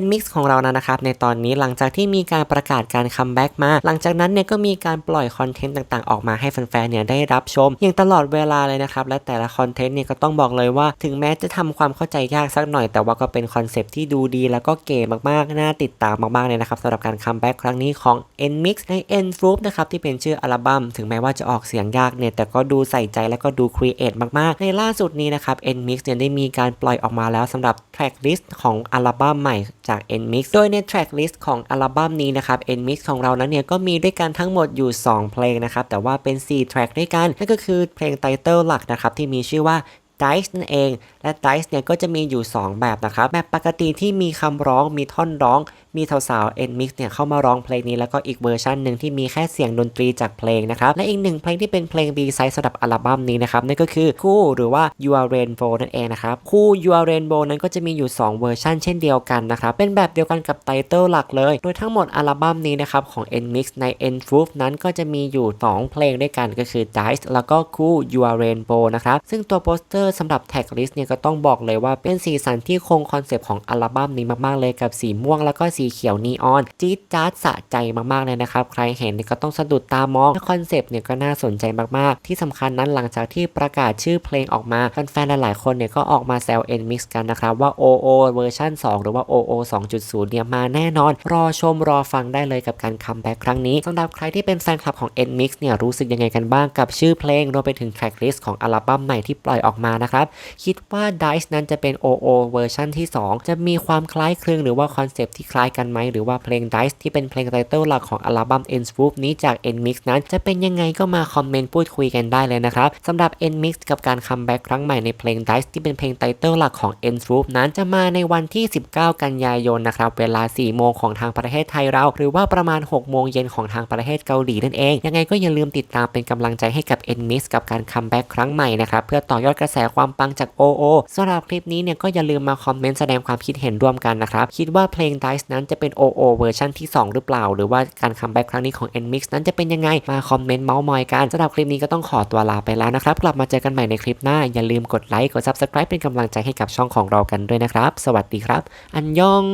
NMIX ของเรานะนะครับในตอนนี้หลังจากที่มีการประกาศการคัมแบ็กมา หลังจากนั้นเนี่ยก็มีการปล่อยคอนเทนต์ต่างๆ ออกมาให้แฟนๆเนี่ยได้รับชม อย่างตลอดเวลาเลยนะครับ และแต่ละคอนเทนต์เนี่ยก็ต้องบอกเลยว่าถึงแม้จะทำความเข้าใจยากสักหน่อย แต่ว่าก็เป็นคอนเซปต์ที่ดูดี แล้วก็เก๋มากๆ น่าติดตามมากๆเลยนะครับสำหรับการคัมแบ็กครั้งนี้ของ NMIX ใน N f r o o p นะครับที่เป็นชื่ออัลบั้มถึงแม้ว่าจะออกเสียงยากเนี่ยแต่ก็ดูใส่ใจและก็ดูครีเอทมากๆ ในล่าสุดนี้นะครับ NMIX เนี่ยได้มีการปล่อยออกมาแล้วสำหรับแทร็กลิสต์ของอัลบั้มใหม่ จาก NMIX โดยในแทร็กลิสต์ของอัลบั้มนี้นะครับ NMIX ของเรานั้นเนี่ยก็มีด้วยกันทั้งหมดอยู่ 2 เพลงนะครับ แต่ว่าเป็น4แทร็กด้วยกัน นั่นก็คือเพลงไตเติลหลักนะครับ ที่มีชื่อว่า Dice นั่นเอง และ Dice เนี่ยก็จะมีอยู่ 2 แบบนะครับ แบบปกติที่มีคำร้องมีท่อนร้อง มีสาวๆ N mix เนี่ยเข้ามาร้องเพลงนี้แล้วก็อีกเวอร์ชันหนึ่งที่มีแค่เสียงดนตรีจากเพลงนะครับ และอีกหนึ่งเพลงที่เป็นเพลง B side สำหรับอัลบั้มนี้นะครับ นั่นก็คือคู่หรือว่า You Are Rainbow นั่นเองนะครับ คู่ You Are Rainbow นั้นก็จะมีอยู่ 2 เวอร์ชันเช่นเดียวกันนะครับ เป็นแบบเดียวกันกับไตเติลหลักเลย โดยทั้งหมดอัลบั้มนี้นะครับของ N mix ใน N f r o o f นั้นก็จะมีอยู่ 2 เพลงด้วยกันก็คือ Dice แล้วก็คู่ You Are Rainbow นะครับซึ่งตัวโปสเตอร์สำหรับแท็กลิสต์เนี่ยก็ต้องบอกเลยว่าเป็นสีสันที่คงคอนเซปต์ของอัลบั้มนี้มากๆเลยกับสีม่วงแล้วก็สีเขียวนีออน จี๊ดจ๊าดสะใจมากๆเลยนะครับ ใครเห็นก็ต้องสะดุดตามองคอนเซปต์เนี่ยก็น่าสนใจมากๆ ที่สำคัญนั้นหลังจากที่ประกาศชื่อเพลงออกมาแฟนๆหลายๆคนเนี่ยก็ออกมาแซว N Mix กันนะครับว่า OO เวอร์ชัน2 หรือว่า OO 2.0 เนี่ยมาแน่นอน รอชมรอฟังได้เลยกับการคัมแบ็กครั้งนี้สำหรับใครที่เป็นแฟนคลับของ N Mix เนี่ยรู้สึกยังไงกันบ้างกับชื่อเพลงรวมไปถึงแทร็กลิสต์ของอัลบั้มใหม่ที่ปล่อยออกมานะครับ คิดว่า Dice นั้นจะเป็น OO เวอร์ชันที่ 2 จะมีความคล้ายคลึงหรือว่าคอนเซปต์ที่คล้ายกันไหม หรือว่าเพลง Dice ที่เป็นเพลงไตเติลหลักของอัลบั้ม e n s w o o p นี้จาก N Mix นั้น จะเป็นยังไงก็มาคอมเมนต์พูดคุยกันได้เลยนะครับสำหรับ N Mix กับการคัมแบ็กครั้งใหม่ในเพลง Dice ที่เป็นเพลงไตเติลหลักของ e n s w o o p นั้นจะมาในวันที่ 19 กันยายนนะครับเวลา 4 โมงของทางประเทศไทยเรา หรือว่าประมาณ 6 โมงเย็นของทางประเทศเกาหลีนั่นเอง ยังไงก็อย่าลืมติดตามเป็นกำลังใจให้กับ N Mix กับการคัมแบ็กครั้งใหม่นะครับเพื่อต่อยอดกระแสความปังจาก OO สำหรับคลิปนี้เนี่ยก็อย่าลืมมาคอมเมนต์แสดงความคิดเห็นร่วมกันนะครับคิดว่าเพลง Dice นั้นจะเป็น OO เวอร์ชันที่ 2 หรือเปล่า หรือว่าการคัมแบ็กครั้งนี้ของ NMIX นั้นจะเป็นยังไง มาคอมเมนต์เมาส์มอยกันสำหรับคลิปนี้ก็ต้องขอตัวลาไปแล้วนะครับ กลับมาเจอกันใหม่ในคลิปหน้า อย่าลืมกดไลค์ กด Subscribe เป็นกำลังใจให้กับช่องของเรากันด้วยนะครับ สวัสดีครับ อันยอง